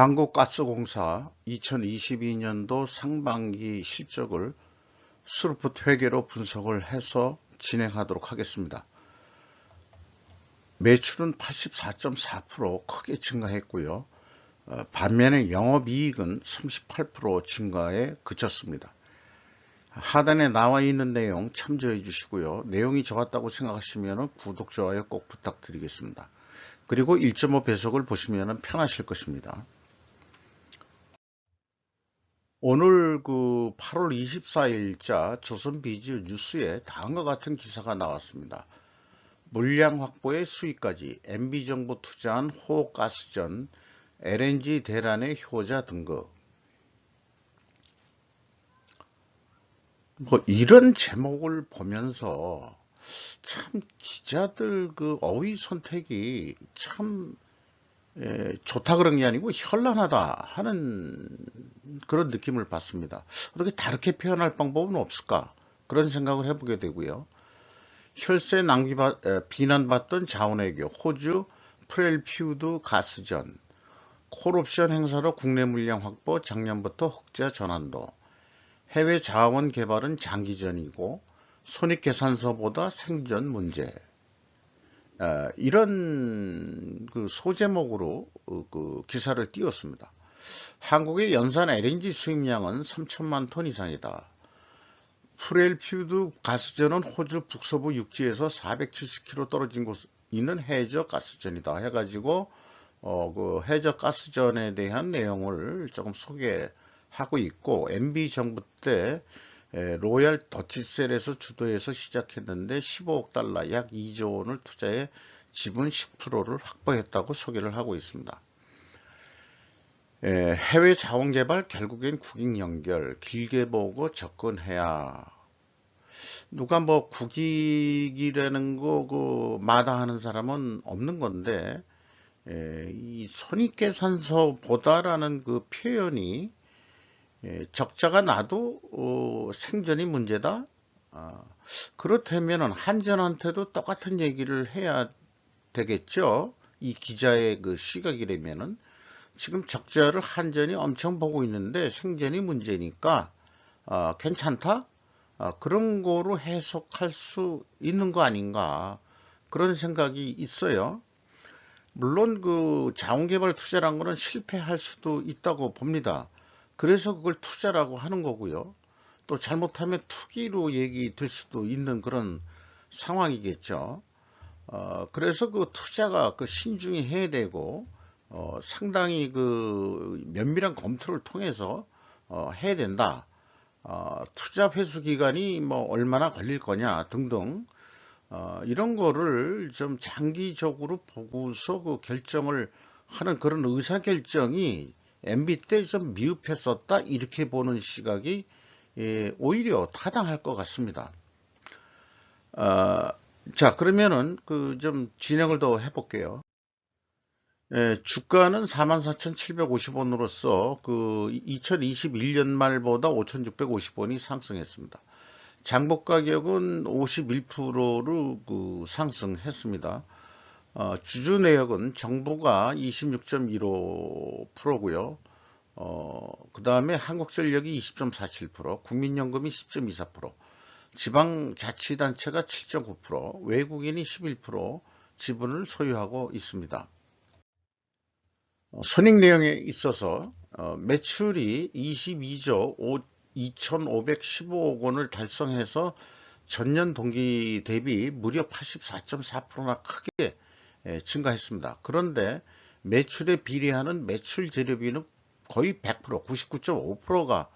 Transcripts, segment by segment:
한국가스공사 2022년도 상반기 실적을 스루프 회계로 분석을 해서 진행하도록 하겠습니다. 매출은 84.4% 크게 증가했고요. 어, 반면에 영업이익은 38% 증가에 그쳤습니다. 하단에 나와 있는 내용 참조해 주시고요. 내용이 좋았다고 생각하시면 구독, 좋아요 꼭 부탁드리겠습니다. 그리고 1.5 배속을 보시면 편하실 것입니다. 오늘 그 8월 24일자 조선비즈 뉴스에 다음과 같은 기사가 나왔습니다. 물량 확보의 수익까지 MB정부 투자한 호가스전 LNG 대란의 효자 등급 뭐 이런 제목을 보면서 참 기자들 그 어휘 선택이 참 예, 좋다 그런 게 아니고 현란하다 하는 그런 느낌을 받습니다. 어떻게 다르게 표현할 방법은 없을까? 그런 생각을 해보게 되고요. 혈세 낭비 비난받던 자원외교, 호주 프렐퓨드 가스전, 콜옵션 행사로 국내 물량 확보 작년부터 흑자 전환도, 해외 자원 개발은 장기전이고 손익계산서보다 생전 문제, 어, 이런 그 소제목으로 어, 그 기사를 띄웠습니다. 한국의 연산 LNG 수입량은 3천만 톤 이상이다. 프렐퓨드 가스전은 호주 북서부 육지에서 470km 떨어진 곳 있는 해저 가스전이다 해가지고 어, 그 해저 가스전에 대한 내용을 조금 소개하고 있고 MB 정부 때 에, 로얄 더치셀에서 주도해서 시작했는데 15억 달러 약 2조 원을 투자해 지분 10%를 확보했다고 소개를 하고 있습니다. 에, 해외 자원 개발 결국엔 국익 연결 길게 보고 접근해야 누가 뭐 국익이라는 거 그 마다하는 사람은 없는 건데 에, 이 손익계산서보다라는 그 표현이 예, 적자가 나도 어, 생존이 문제다. 아, 그렇다면 한전한테도 똑같은 얘기를 해야 되겠죠. 이 기자의 그 시각이라면은 지금 적자를 한전이 엄청 보고 있는데 생존이 문제니까 아, 괜찮다. 아, 그런 거로 해석할 수 있는 거 아닌가 그런 생각이 있어요. 물론 그 자원개발 투자란 거는 실패할 수도 있다고 봅니다. 그래서 그걸 투자라고 하는 거고요. 또 잘못하면 투기로 얘기될 수도 있는 그런 상황이겠죠. 어, 그래서 그 투자가 그 신중히 해야 되고 어, 상당히 그 면밀한 검토를 통해서 어, 해야 된다. 어, 투자 회수 기간이 뭐 얼마나 걸릴 거냐 등등 어, 이런 거를 좀 장기적으로 보고서 그 결정을 하는 그런 의사 결정이 MB 때 좀 미흡했었다 이렇게 보는 시각이 예, 오히려 타당할 것 같습니다. 어, 자 그러면은 그 좀 진행을 더 해볼게요. 예, 주가는 44,750원으로서 그 2021년 말보다 5,650원이 상승했습니다. 장복 가격은 51%로 그 상승했습니다. 어, 주주 내역은 정부가 26.15%고요. 어, 그 다음에 한국전력이 20.47%, 국민연금이 10.24%, 지방자치단체가 7.9%, 외국인이 11% 지분을 소유하고 있습니다. 어, 손익 내용에 있어서 어, 매출이 22조 2,515억 원을 달성해서 전년 동기 대비 무려 84.4%나 크게 예, 증가했습니다. 그런데 매출에 비례하는 매출 재료비는 거의 100% 99.5%가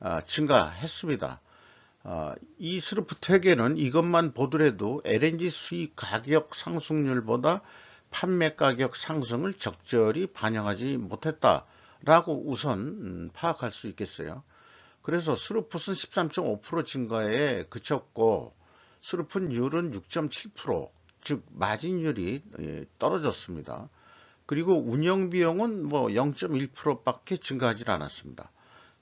아, 증가했습니다. 아, 이 스루프 퇴계는 이것만 보더라도 LNG 수입 가격 상승률보다 판매 가격 상승을 적절히 반영하지 못했다라고 우선 음, 파악할 수 있겠어요. 그래서 스루풋은 13.5% 증가에 그쳤고 스루풋율은 6.7% 즉 마진율이 예, 떨어졌습니다. 그리고 운영 비용은 뭐 0.1%밖에 증가하지 않았습니다.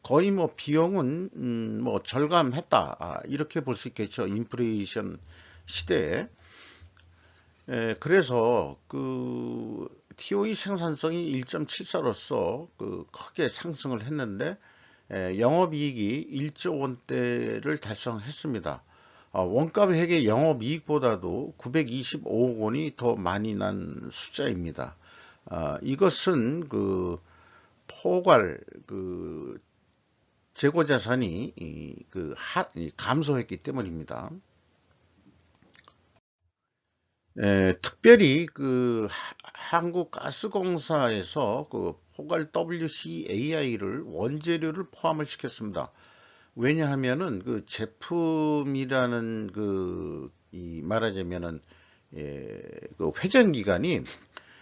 거의 뭐 비용은 음 뭐 절감했다 아, 이렇게 볼 수 있겠죠. 인플레이션 시대에 에, 그래서 그 TOE 생산성이 1.74로서 그 크게 상승을 했는데 에, 영업이익이 1조 원대를 달성했습니다. 어, 원가 회계 영업이익보다도 925억 원이 더 많이 난 숫자입니다. 어, 이것은 그 포괄 그 재고 자산이 이, 그 감소했기 때문입니다. 에, 특별히 그 하- 한국가스공사에서 그 포괄 WCAI를 원재료를 포함을 시켰습니다. 왜냐하면은 그 제품이라는 그 이 말하자면은 예, 그 회전 기간이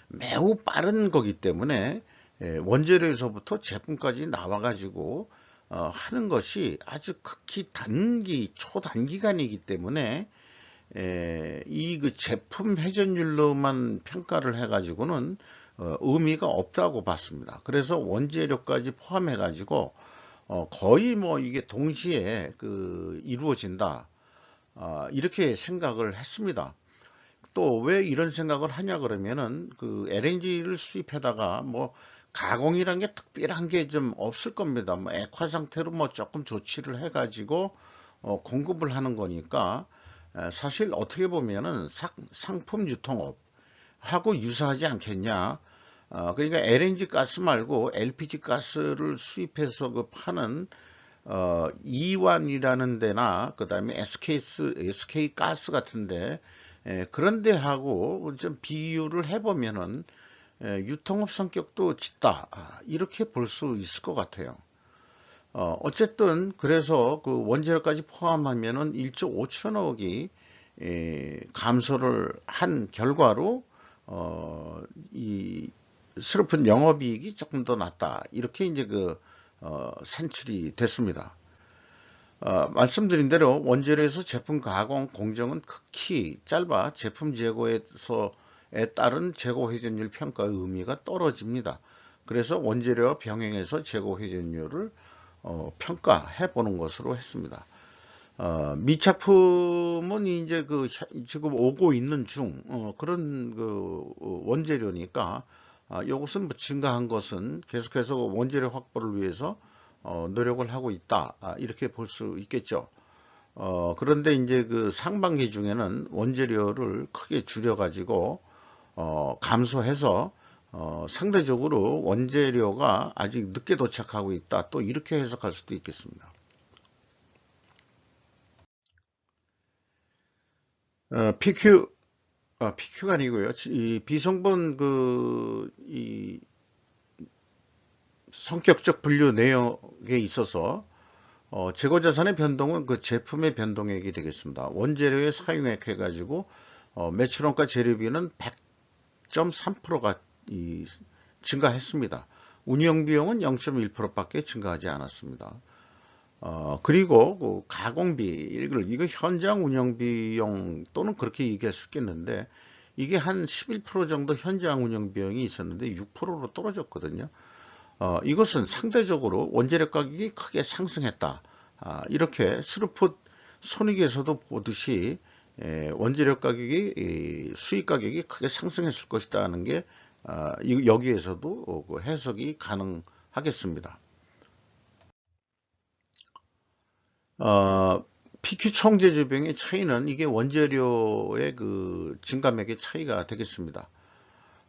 매우 빠른 거기 때문에 예, 원재료에서부터 제품까지 나와 가지고 어, 하는 것이 아주 극히 단기 초단기간이기 때문에 이 그 제품 회전율로만 평가를 해 가지고는 어, 의미가 없다고 봤습니다. 그래서 원재료까지 포함해 가지고 어, 거의 뭐 이게 동시에 그 이루어진다 아, 이렇게 생각을 했습니다. 또 왜 이런 생각을 하냐 그러면은 그 LNG를 수입하다가 뭐 가공이란 게 특별한 게 좀 없을 겁니다. 뭐 액화 상태로 뭐 조금 조치를 해가지고 어, 공급을 하는 거니까 에, 사실 어떻게 보면은 상, 상품 유통업 하고 유사하지 않겠냐. 어, 그러니까 LNG 가스 말고 LPG 가스를 수입해서 그 파는 어, 이완이라는 데나 그 다음에 SKS, SK 가스 같은데 에, 그런 데하고 좀 비교를 해보면은 에, 유통업 성격도 짙다 아, 이렇게 볼 수 있을 것 같아요. 어, 어쨌든 그래서 그 원재료까지 포함하면은 1조 5천억이 에, 감소를 한 결과로 어, 이 슬픈 영업이익이 조금 더 낮다 이렇게 이제 그 어, 산출이 됐습니다. 어, 말씀드린 대로 원재료에서 제품 가공 공정은 극히 짧아 제품 재고에서에 따른 재고 회전율 평가의 의미가 떨어집니다. 그래서 원재료와 병행해서 재고 회전율을 어, 평가해 보는 것으로 했습니다. 어, 미착품은 이제 그 현- 지금 오고 있는 중 어, 그런 그 어, 원재료니까 아, 이것은 뭐 증가한 것은 계속해서 원재료 확보를 위해서 어, 노력을 하고 있다 아, 이렇게 볼 수 있겠죠. 어, 그런데 이제 그 상반기 중에는 원재료를 크게 줄여가지고 어, 감소해서 어, 상대적으로 원재료가 아직 늦게 도착하고 있다. 또 이렇게 해석할 수도 있겠습니다. 어, PQ, 아, PQ가 아니고요. 이 비성분 그, 이 성격적 분류 내역에 있어서 어, 재고자산의 변동은 그 제품의 변동액이 되겠습니다. 원재료의 사용액 해가지고 어, 매출원가 재료비는 100.3%가 이, 증가했습니다. 운영비용은 0.1%밖에 증가하지 않았습니다. 어, 그리고 그 가공비, 이걸, 이거 현장 운영비용 또는 그렇게 얘기할 수 있겠는데 이게 한 11% 정도 현장 운영 비용이 있었는데 6%로 떨어졌거든요. 어, 이것은 상대적으로 원재료 가격이 크게 상승했다. 아, 이렇게 스루풋 손익에서도 보듯이 에, 원재료 가격이 이, 수익 가격이 크게 상승했을 것이다 하는 게 아, 이- 여기에서도 어, 그 해석이 가능하겠습니다. 어, PQ 총재료비용의 차이는 이게 원재료의 그 증감액의 차이가 되겠습니다.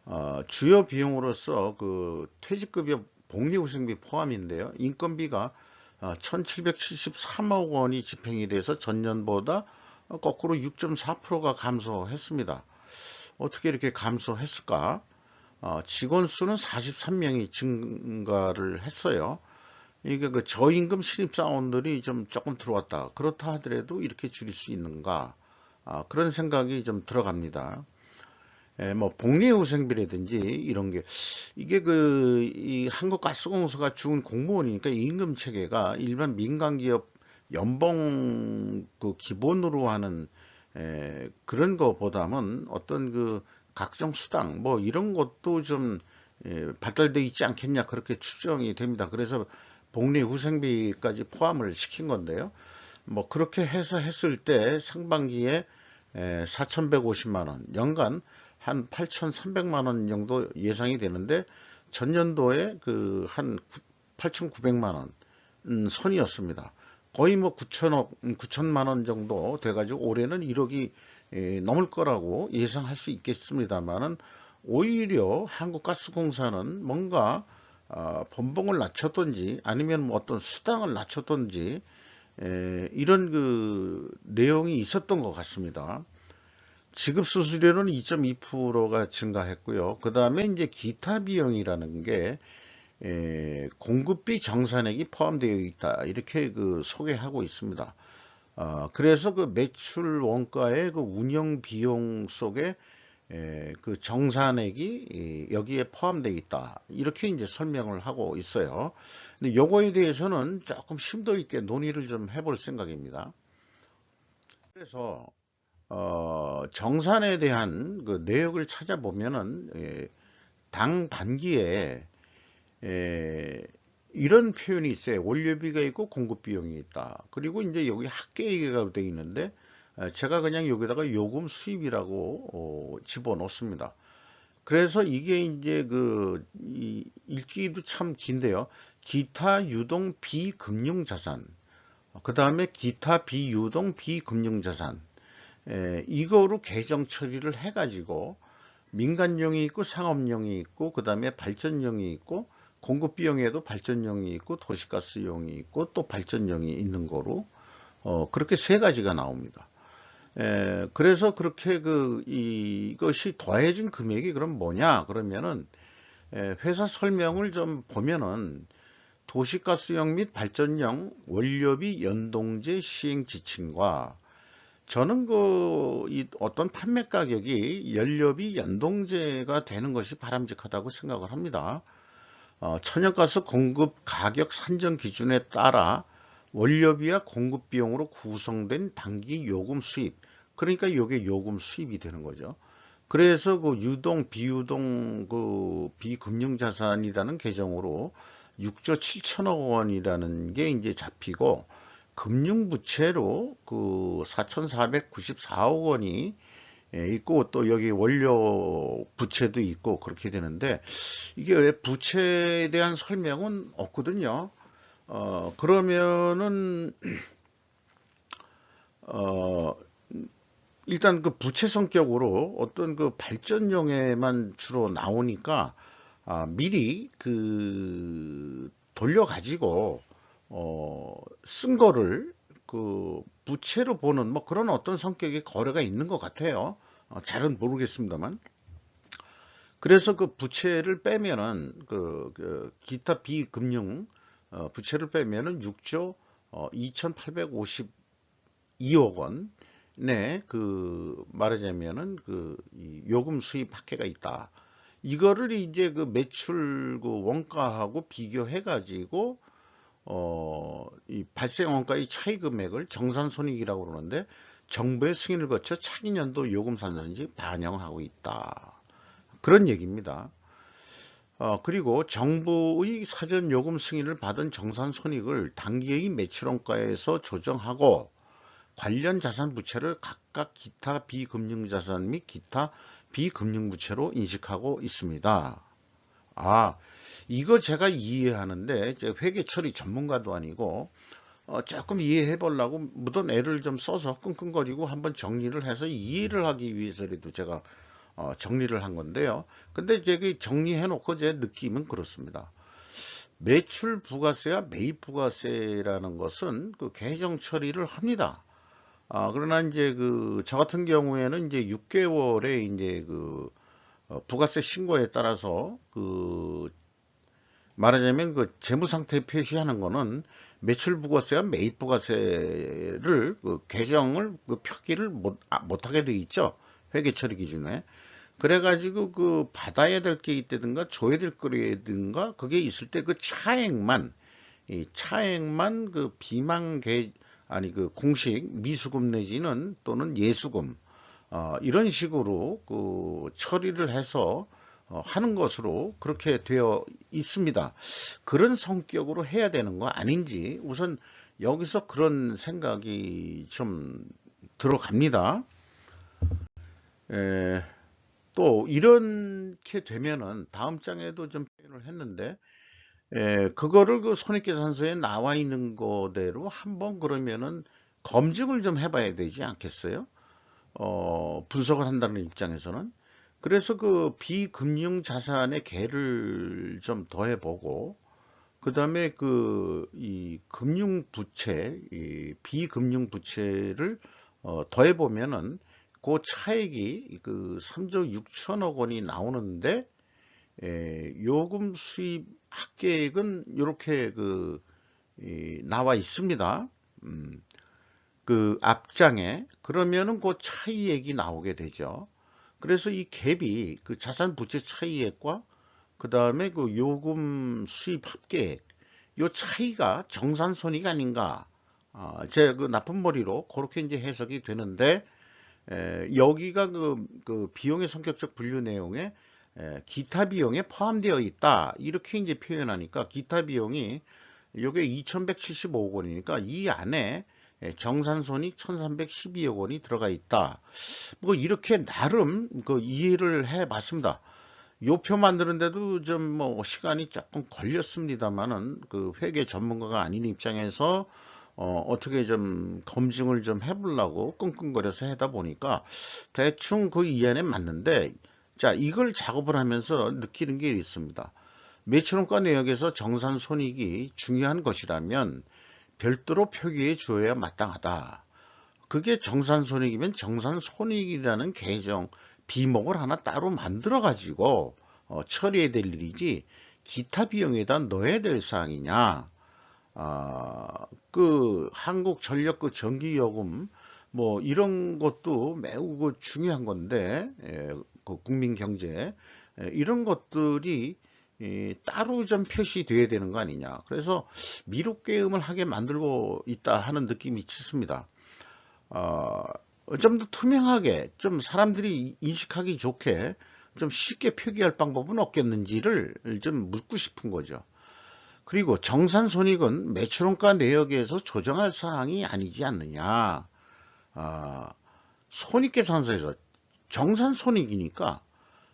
어, 주요 비용으로서 그 퇴직급여 복리후생비 포함인데요. 인건비가 어, 1773억 원이 집행이 돼서 전년보다 어, 거꾸로 6.4%가 감소했습니다. 어떻게 이렇게 감소했을까? 어, 직원 수는 43명이 증가를 했어요. 이게 그 저임금 신입사원들이 좀 조금 들어왔다. 그렇다 하더라도 이렇게 줄일 수 있는가? 아, 그런 생각이 좀 들어갑니다. 예, 뭐 복리후생비라든지 이런 게 이게 그 이 한국가스공사가 준 공무원이니까 임금 체계가 일반 민간 기업 연봉 그 기본으로 하는 에, 그런 거보다는 어떤 그 각종 수당 뭐 이런 것도 좀 예, 발달되어 있지 않겠냐 그렇게 추정이 됩니다. 그래서 복리후생비까지 포함을 시킨 건데요. 뭐 그렇게 해서 했을 때 상반기에 4,150만 원, 연간 한 8,300만 원 정도 예상이 되는데 전년도에 그 한 8,900만 원 음, 선이었습니다. 거의 뭐 9천억, 9천만 원 정도 돼가지고 올해는 1억이 예, 넘을 거라고 예상할 수 있겠습니다만은 오히려 한국가스공사는 뭔가 어, 번봉을 낮췄던지 아니면 뭐 어떤 수당을 낮췄던지 에, 이런 그 내용이 있었던 것 같습니다. 지급 수수료는 2.2%가 증가했고요. 그 다음에 이제 기타 비용이라는 게 에, 공급비 정산액이 포함되어 있다 이렇게 그 소개하고 있습니다. 어, 그래서 그 매출 원가의 그 운영 비용 속에 에, 그 정산액이 이, 여기에 포함되어 있다 이렇게 이제 설명을 하고 있어요. 근데 요거에 대해서는 조금 심도 있게 논의를 좀 해볼 생각입니다. 그래서 어, 정산에 대한 그 내역을 찾아보면은 예, 당 단기에 에, 이런 표현이 있어요. 원료비가 있고 공급 비용이 있다. 그리고 이제 여기 학계 얘기가 되어 있는데 에, 제가 그냥 여기다가 요금 수입이라고 어, 집어넣습니다. 그래서 이게 이제 그 이, 읽기도 참 긴데요. 기타 유동 비금융 자산, 그 다음에 기타 비유동 비금융 자산, 에, 이거로 계정 처리를 해가지고 민간용이 있고 상업용이 있고 그 다음에 발전용이 있고 공급 비용에도 발전용이 있고 도시가스용이 있고 또 발전용이 있는 거로 어, 그렇게 세 가지가 나옵니다. 에, 그래서 그렇게 그 이것이 더해진 금액이 그럼 뭐냐 그러면은 에, 회사 설명을 좀 보면은 도시가스용 및 발전용 원료비 연동제 시행 지침과 저는 그, 이 어떤 판매 가격이 연료비 연동제가 되는 것이 바람직하다고 생각을 합니다. 어, 천연가스 공급 가격 산정 기준에 따라 원료비와 공급 비용으로 구성된 단기 요금 수입. 그러니까 이게 요금 수입이 되는 거죠. 그래서 그 유동, 비유동, 그 비금융 자산이라는 계정으로 6조 7천억 원이라는 게 이제 잡히고 금융 부채로 그 4,494억 원이 예, 있고 또 여기 원료 부채도 있고 그렇게 되는데 이게 왜 부채에 대한 설명은 없거든요. 어 그러면은 어 일단 그 부채 성격으로 어떤 그 발전용에만 주로 나오니까 아, 미리 그 돌려 가지고 어, 쓴 거를 그 부채로 보는 뭐 그런 어떤 성격의 거래가 있는 것 같아요. 어, 잘은 모르겠습니다만. 그래서 그 부채를 빼면은 그, 그 기타 비금융 어, 부채를 빼면은 6조 어, 2,852억 원. 네, 그 말하자면은 그 요금 수입 학회가 있다. 이거를 이제 그 매출 그 원가하고 비교해 가지고 어, 이 발생 원가의 차이 금액을 정산 손익이라고 그러는데 정부의 승인을 거쳐 차기 년도 요금 산산지 반영하고 있다. 그런 얘기입니다. 어, 그리고 정부의 사전 요금 승인을 받은 정산 손익을 단기의 매출 원가에서 조정하고 관련 자산 부채를 각각 기타 비금융 자산 및 기타 비금융 부채로 인식하고 있습니다. 아, 이거 제가 이해하는데 회계 처리 전문가도 아니고 어, 조금 이해해 보려고 묻은 애를 좀 써서 끙끙거리고 한번 정리를 해서 이해를 하기 위해서라도 제가 어, 정리를 한 건데요. 근데 이제 그 정리해 놓고 제 느낌은 그렇습니다. 매출 부가세와 매입 부가세라는 것은 그 계정 처리를 합니다. 아, 그러나 이제 그 저 같은 경우에는 이제 6개월에 이제 그 어, 부가세 신고에 따라서 그 말하자면 그 재무 상태 표시하는 거는 매출 부가세와 매입 부가세를 그 계정을 그 표기를 못, 아, 못하게 돼 있죠. 회계 처리 기준에. 그래가지고 그 받아야 될 게 있다든가 줘야 될 거라든가 그게 있을 때 그 차액만 이 차액만 그 비만계 아니 그 공식 미수금 내지는 또는 예수금 어, 이런 식으로 그 처리를 해서 어, 하는 것으로 그렇게 되어 있습니다. 그런 성격으로 해야 되는 거 아닌지 우선 여기서 그런 생각이 좀 들어갑니다. 에, 또뭐 이렇게 되면은 다음 장에도 좀 표현을 했는데 에, 그거를 그 손익계산서에 나와 있는 거대로 한번 그러면은 검증을 좀 해봐야 되지 않겠어요? 어, 분석을 한다는 입장에서는 그래서 그 비금융 자산의 개를 좀 더해보고 그 다음에 그 이 금융 부채, 이 비금융 부채를 어, 더해보면은 그 차액이 그 3조 6천억 원이 나오는데 에, 요금 수입 합계액은 이렇게 그 이, 나와 있습니다. 음, 그 앞장에 그러면은 그 차이액이 나오게 되죠. 그래서 이 갭이 그 자산 부채 차이액과 그 다음에 그 요금 수입 합계액 요 차이가 정산 손익 아닌가 어, 제그 나쁜 머리로 그렇게 이제 해석이 되는데 에, 여기가 그, 그 비용의 성격적 분류 내용에 에, 기타 비용에 포함되어 있다 이렇게 이제 표현하니까 기타 비용이 요게 2175억 원이니까 이 안에 예, 정산손익 1312억 원이 들어가 있다. 뭐 이렇게 나름 그 이해를 해 봤습니다. 요 표 만드는데도 좀 뭐 시간이 조금 걸렸습니다만은 그 회계 전문가가 아닌 입장에서 어, 어떻게 좀 검증을 좀 해보려고 끙끙거려서 하다 보니까 대충 그 이해는 맞는데 자 이걸 작업을 하면서 느끼는 게 있습니다. 매출원가 내역에서 정산 손익이 중요한 것이라면 별도로 표기해 주어야 마땅하다. 그게 정산 손익이면 정산 손익이라는 계정 비목을 하나 따로 만들어 가지고 어, 처리해야 될 일이지 기타 비용에다 넣어야 될 사항이냐 아, 그 한국 전력 그 전기 요금 뭐 이런 것도 매우 그 중요한 건데 예, 그 국민 경제 예, 이런 것들이 이, 따로 좀 표시돼야 되는 거 아니냐. 그래서 미륵 게임을 하게 만들고 있다 하는 느낌이 있습니다. 어, 좀 더 투명하게 좀 사람들이 인식하기 좋게 좀 쉽게 표기할 방법은 없겠는지를 좀 묻고 싶은 거죠. 그리고 정산손익은 매출원가 내역에서 조정할 사항이 아니지 않느냐. 어, 손익계산서에서 정산손익이니까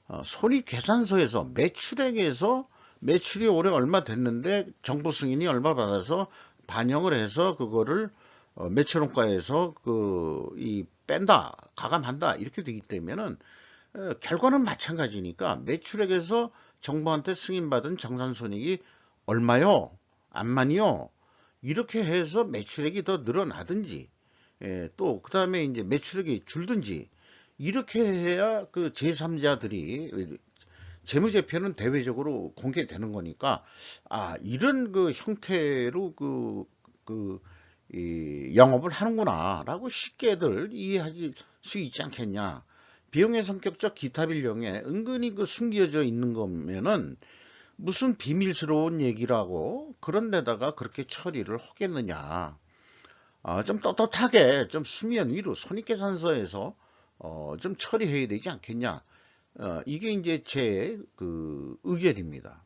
어, 손익계산서에서 매출액에서 매출이 올해 얼마 됐는데 정부 승인이 얼마 받아서 반영을 해서 그거를 어, 매출원가에서 그 이 뺀다 가감한다 이렇게 되기 때문에는 어, 결과는 마찬가지니까 매출액에서 정부한테 승인받은 정산손익이 얼마요? 안만이요? 이렇게 해서 매출액이 더 늘어나든지 예, 또그 다음에 이제 매출액이 줄든지 이렇게 해야 그 제3자들이 재무제표는 대외적으로 공개되는 거니까 아 이런 그 형태로 그, 그 이, 영업을 하는구나 라고 쉽게들 이해할 수 있지 않겠냐. 비용의 성격적 기타 빌령에 은근히 그 숨겨져 있는 거면은 무슨 비밀스러운 얘기라고 그런 데다가 그렇게 처리를 하겠느냐. 아, 좀 떳떳하게 좀 수면 위로 손익계산서에서 어, 좀 처리해야 되지 않겠냐. 어, 이게 이제 제 그 의견입니다.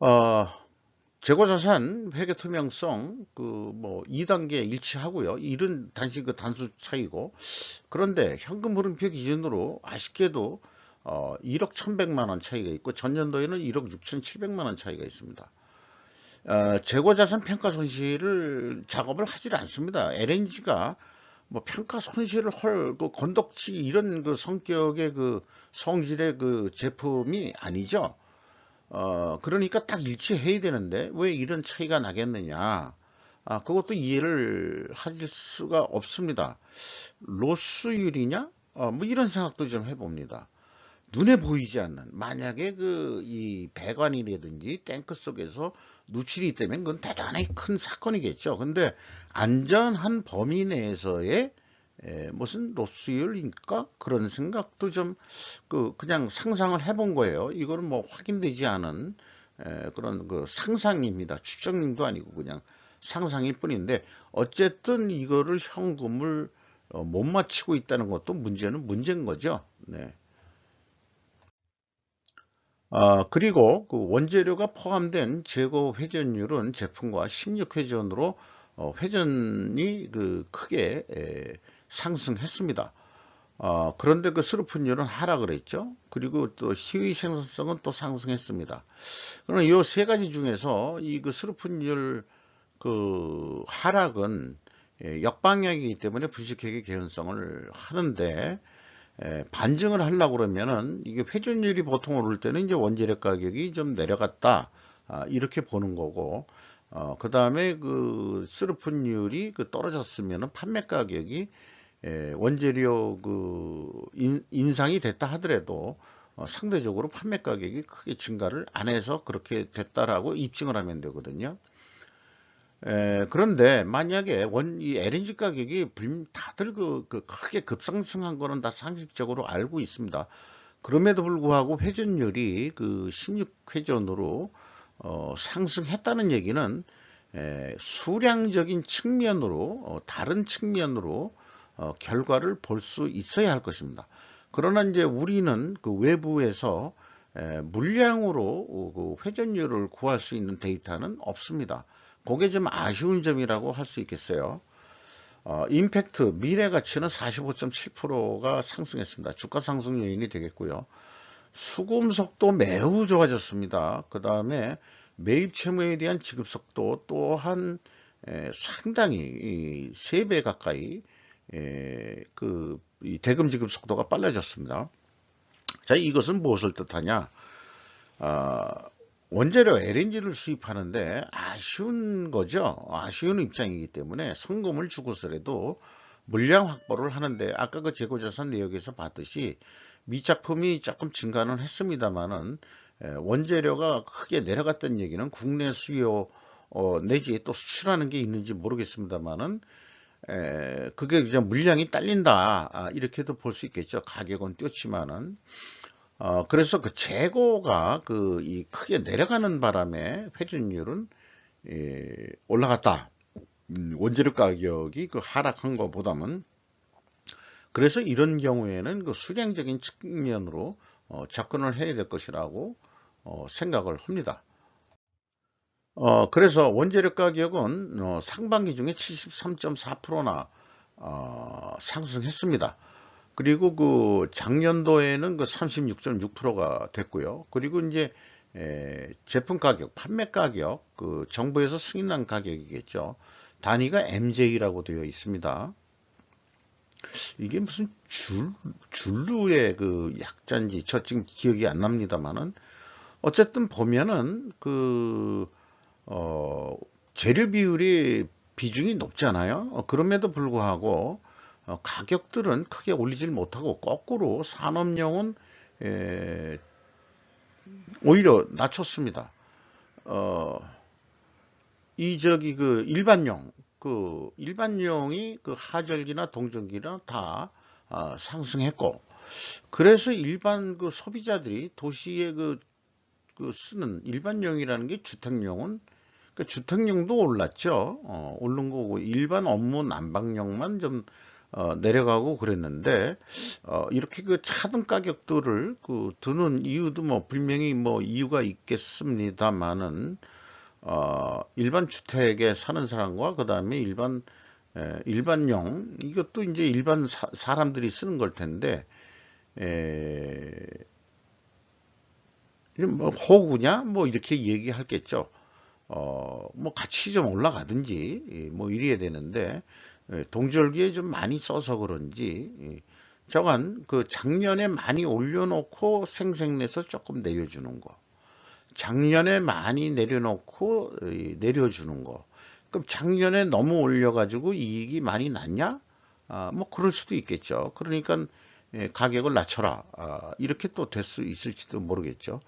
어, 재고자산 회계 투명성 그 뭐 2단계 일치하고요. 이런 단지 그 단수 차이고 그런데 현금 흐름표 기준으로 아쉽게도 어, 1억 1,100만 원 차이가 있고 전년도에는 1억 6,700만 원 차이가 있습니다. 어, 재고자산 평가 손실을 작업을 하질 않습니다. LNG가 뭐 평가 손실을 헐그 건덕지 이런 그 성격의 그 성질의 그 제품이 아니죠. 어 그러니까 딱 일치해야 되는데 왜 이런 차이가 나겠느냐. 아 그것도 이해를 할 수가 없습니다. 로스율이냐? 어 뭐 이런 생각도 좀 해봅니다. 눈에 보이지 않는 만약에 그 이 배관이라든지 탱크 속에서 누출이 있다면 그건 대단히 큰 사건이겠죠. 근데 안전한 범위 내에서의 에, 무슨 로스율인가 그런 생각도 좀 그 그냥 상상을 해본 거예요. 이거는 뭐 확인되지 않은 에, 그런 그 상상입니다. 추정도 아니고 그냥 상상일 뿐인데 어쨌든 이거를 현금을 어, 못 맞추고 있다는 것도 문제는 문제인 거죠. 네. 어, 그리고 그 원재료가 포함된 재고 회전율은 제품과 16회전으로 어, 회전이 그 크게 에, 상승했습니다. 어, 그런데 그 스루프율은 하락을 했죠. 그리고 또 희의 생산성은 또 상승했습니다. 그러나 이 세 가지 중에서 이 그 스루프율 그 하락은 예, 역방향이기 때문에 분식회계 개연성을 하는데 에, 반증을 하려고 그러면은 이게 회전율이 보통 오를 때는 이제 원재료 가격이 좀 내려갔다 아, 이렇게 보는 거고 어, 그 다음에 그 스루픈율이 그 떨어졌으면은 판매 가격이 에, 원재료 그 인, 인상이 됐다 하더라도 어, 상대적으로 판매 가격이 크게 증가를 안 해서 그렇게 됐다라고 입증을 하면 되거든요. 에, 그런데 만약에 원, 이 LNG 가격이 다들 그, 그 크게 급상승한 거는 다 상식적으로 알고 있습니다. 그럼에도 불구하고 회전율이 그 16회전으로 어, 상승했다는 얘기는 에, 수량적인 측면으로 어, 다른 측면으로 어, 결과를 볼 수 있어야 할 것입니다. 그러나 이제 우리는 그 외부에서 에, 물량으로 어, 그 회전율을 구할 수 있는 데이터는 없습니다. 그게 좀 아쉬운 점이라고 할 수 있겠어요. 어, 임팩트 미래 가치는 45.7%가 상승했습니다. 주가 상승 요인이 되겠고요. 수금 속도 매우 좋아졌습니다. 그 다음에 매입 채무에 대한 지급 속도 또한 에, 상당히 3배 가까이 에, 그 대금 지급 속도가 빨라졌습니다. 자, 이것은 무엇을 뜻하냐? 아, 원재료 LNG를 수입하는데 아쉬운 거죠. 아쉬운 입장이기 때문에 성금을 주고서라도 물량 확보를 하는데 아까 그 재고자산 내역에서 봤듯이 미작품이 조금 증가는 했습니다만은 원재료가 크게 내려갔던 얘기는 국내 수요 어, 내지 또 수출하는 게 있는지 모르겠습니다만은 그게 그냥 물량이 딸린다 아, 이렇게도 볼 수 있겠죠. 가격은 뛰었지만은 어, 그래서 그 재고가 그 이 크게 내려가는 바람에 회전율은 예, 올라갔다. 음, 원재료 가격이 그 하락한 것보다는 그래서 이런 경우에는 그 수량적인 측면으로 어, 접근을 해야 될 것이라고 어, 생각을 합니다. 어, 그래서 원재료 가격은 어, 상반기 중에 73.4%나 어, 상승했습니다. 그리고 그 작년도에는 그 36.6%가 됐고요. 그리고 이제 에, 제품 가격, 판매 가격, 그 정부에서 승인한 가격이겠죠. 단위가 MJ라고 되어 있습니다. 이게 무슨 줄, 줄루의 그 약자인지 저 지금 기억이 안 납니다만은 어쨌든 보면은 그, 어, 재료 비율이 비중이 높잖아요. 어, 그럼에도 불구하고 어, 가격들은 크게 올리질 못하고 거꾸로 산업용은 에, 오히려 낮췄습니다. 어, 이 저기 그 일반용 그 일반용이 그 하절기나 동전기나 다 어, 상승했고 그래서 일반 그 소비자들이 도시에 그, 그 쓰는 일반용이라는 게 주택용은 그 주택용도 올랐죠. 어, 오른 거고 일반 업무 난방용만 좀 어, 내려가고 그랬는데 어, 이렇게 그 차등 가격들을 그 드는 이유도 뭐 분명히 뭐 이유가 있겠습니다만은 어, 일반 주택에 사는 사람과 그 다음에 일반 에, 일반용 이것도 이제 일반 사, 람들이 쓰는 걸 텐데 에, 뭐 호구냐 뭐 이렇게 얘기할겠죠. 어, 뭐 같이 좀 올라가든지 뭐 이래야 되는데 예, 동절기에 좀 많이 써서 그런지 예, 저건 그 작년에 많이 올려놓고 생생내서 조금 내려주는 거. 작년에 많이 내려놓고 내려주는 거. 그럼 작년에 너무 올려가지고 이익이 많이 났냐? 아, 뭐 그럴 수도 있겠죠. 그러니까 예, 가격을 낮춰라. 아, 이렇게 또 될 수 있을지도 모르겠죠.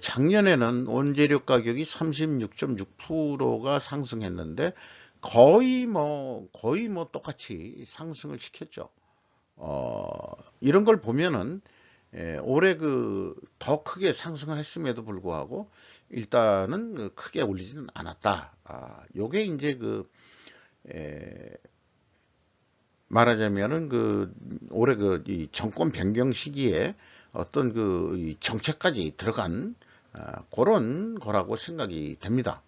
작년에는 원재료 가격이 36.6%가 상승했는데 거의 뭐 거의 뭐 똑같이 상승을 시켰죠. 어, 이런 걸 보면은 예, 올해 그 더 크게 상승을 했음에도 불구하고 일단은 그 크게 올리지는 않았다. 아, 요게 이제 그 에, 말하자면은 그 올해 그 이 정권 변경 시기에 어떤 그 정책까지 들어간 아, 그런 거라고 생각이 됩니다.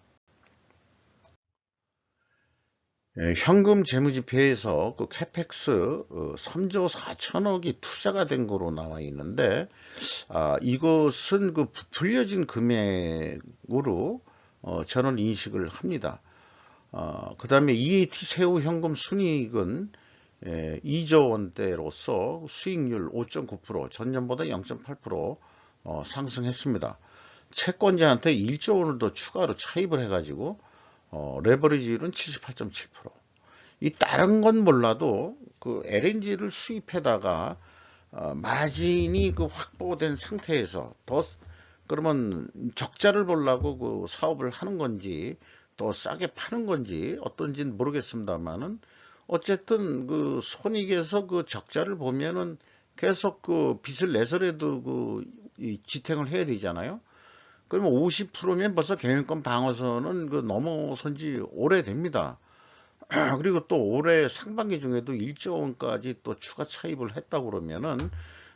예, 현금 재무지표에서 그 캐펙스 어, 3조 4천억이 투자가 된 거로 나와 있는데 아, 이것은 그 부풀려진 금액으로 어, 저는 인식을 합니다. 어, 그 다음에 EAT 새우 현금 순이익은 예, 2조 원대로서 수익률 5.9% 전년보다 0.8% 어, 상승했습니다. 채권자한테 1조 원을 더 추가로 차입을 해가지고 어, 레버리지율은 78.7%. 이 다른 건 몰라도 그 LNG를 수입해다가 어, 마진이 그 확보된 상태에서 더 그러면 적자를 보려고 그 사업을 하는 건지 또 싸게 파는 건지 어떤지는 모르겠습니다만은 어쨌든 그 손익에서 그 적자를 보면은 계속 그 빚을 내서라도 그 지탱을 해야 되잖아요. 그러면 50%면 벌써 경영권 방어선은 그 넘어선 지 오래됩니다. 그리고 또 올해 상반기 중에도 1조 원까지 또 추가 차입을 했다고 그러면은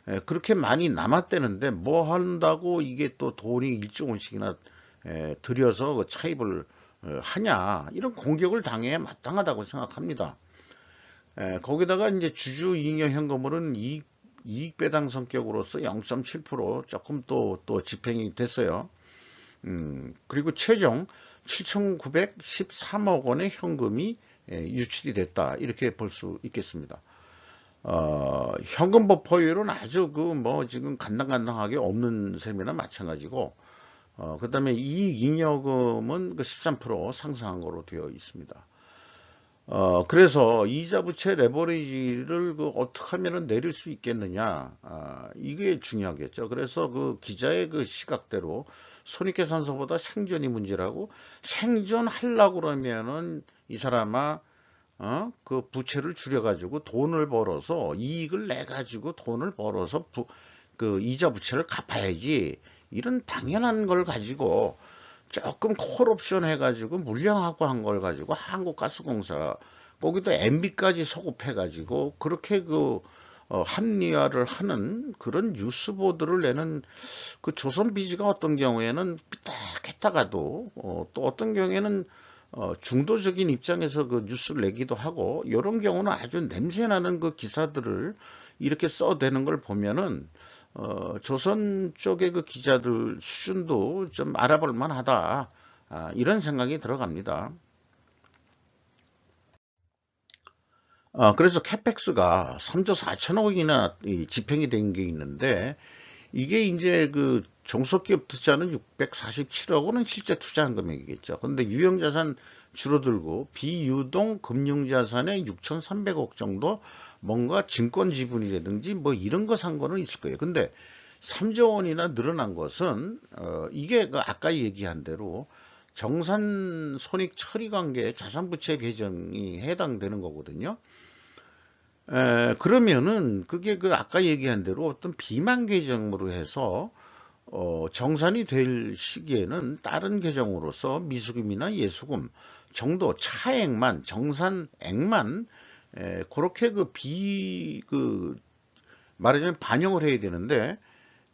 에, 그렇게 많이 남았대는데 뭐 한다고 이게 또 돈이 1조 원씩이나 에, 들여서 그 차입을 에, 하냐 이런 공격을 당해야 마땅하다고 생각합니다. 에, 거기다가 이제 주주 잉여 현금으로는 이익, 이익 배당 성격으로서 0.7% 조금 또, 또 집행이 됐어요. 음, 그리고 최종 7,913억 원의 현금이 예, 유출이 됐다. 이렇게 볼 수 있겠습니다. 어, 현금 보포율은 아주 그 뭐 지금 간당간당하게 없는 셈이나 마찬가지고, 어, 그 다음에 이익 잉여금은 그 13% 상승한 거로 되어 있습니다. 어, 그래서 이자 부채 레버리지를 그 어떻게 하면 내릴 수 있겠느냐, 아, 이게 중요하겠죠. 그래서 그 기자의 그 시각대로 손익계산서보다 생존이 문제라고 생존 하려고 그러면은 이 사람아 어? 그 부채를 줄여가지고 돈을 벌어서 이익을 내가지고 돈을 벌어서 부, 그 이자 부채를 갚아야지 이런 당연한 걸 가지고 조금 콜옵션 해가지고 물량하고 한 걸 가지고 한국가스공사 거기도 MB까지 소급해가지고 그렇게 그 어, 합리화를 하는 그런 뉴스보드를 내는 그 조선비지가 어떤 경우에는 삐딱했다가도 어, 또 어떤 경우에는 어, 중도적인 입장에서 그 뉴스를 내기도 하고 이런 경우는 아주 냄새나는 그 기사들을 이렇게 써대는 걸 보면은 어, 조선 쪽의 그 기자들 수준도 좀 알아볼 만하다 아, 이런 생각이 들어갑니다. 어, 그래서 캐펙스가 3조 4천억이나 집행이 된 게 있는데 이게 이제 그 종속기업 투자는 647억 원은 실제 투자한 금액이겠죠. 그런데 유형자산 줄어들고 비유동 금융자산의 6,300억 정도 뭔가 증권 지분이라든지 뭐 이런 거 산 거는 있을 거예요. 근데 3조 원이나 늘어난 것은 어 이게 그 아까 얘기한 대로 정산 손익 처리 관계 자산 부채 계정이 해당되는 거거든요. 에, 그러면은 그게 그 아까 얘기한 대로 어떤 비만 계정으로 해서 어, 정산이 될 시기에는 다른 계정으로서 미수금이나 예수금 정도 차액만 정산액만 에, 그렇게 그 비 그 말하자면 반영을 해야 되는데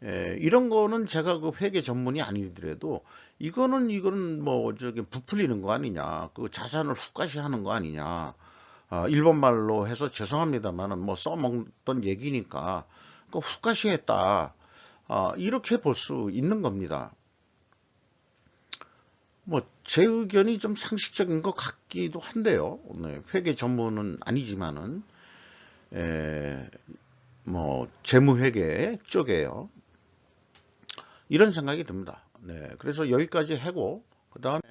에, 이런 거는 제가 그 회계 전문이 아니더라도 이거는 이거는 뭐 저기 부풀리는 거 아니냐 그 자산을 훅가시하는 거 아니냐. 어, 일본 말로 해서 죄송합니다만은 뭐 써먹던 얘기니까 그 훅가시했다 어, 이렇게 볼 수 있는 겁니다. 뭐 제 의견이 좀 상식적인 것 같기도 한데요. 네, 회계 전문은 아니지만은 에, 뭐 재무회계 쪽에요. 이런 생각이 듭니다. 네, 그래서 여기까지 하고 그 다음에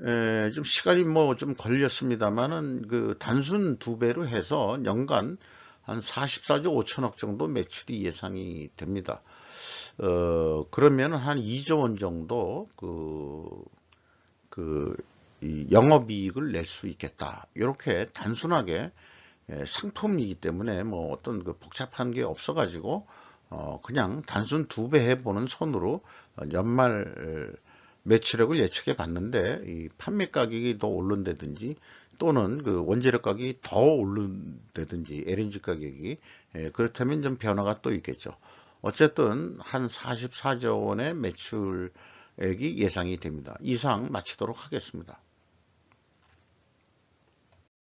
에, 좀 시간이 뭐 좀 걸렸습니다만은 그 단순 두 배로 해서 연간 한 44조 5천억 정도 매출이 예상이 됩니다. 어, 그러면 한 2조 원 정도 그, 그, 영업이익을 낼 수 있겠다. 이렇게 단순하게 상품이기 때문에 뭐 어떤 그 복잡한 게 없어가지고 어, 그냥 단순 두 배 해보는 손으로 연말 매출액을 예측해 봤는데 이 판매 가격이 더 오른다든지 또는 그 원재료 가격이 더 오른다든지 LNG 가격이 예, 그렇다면 좀 변화가 또 있겠죠. 어쨌든 한 44조 원의 매출액이 예상이 됩니다. 이상 마치도록 하겠습니다.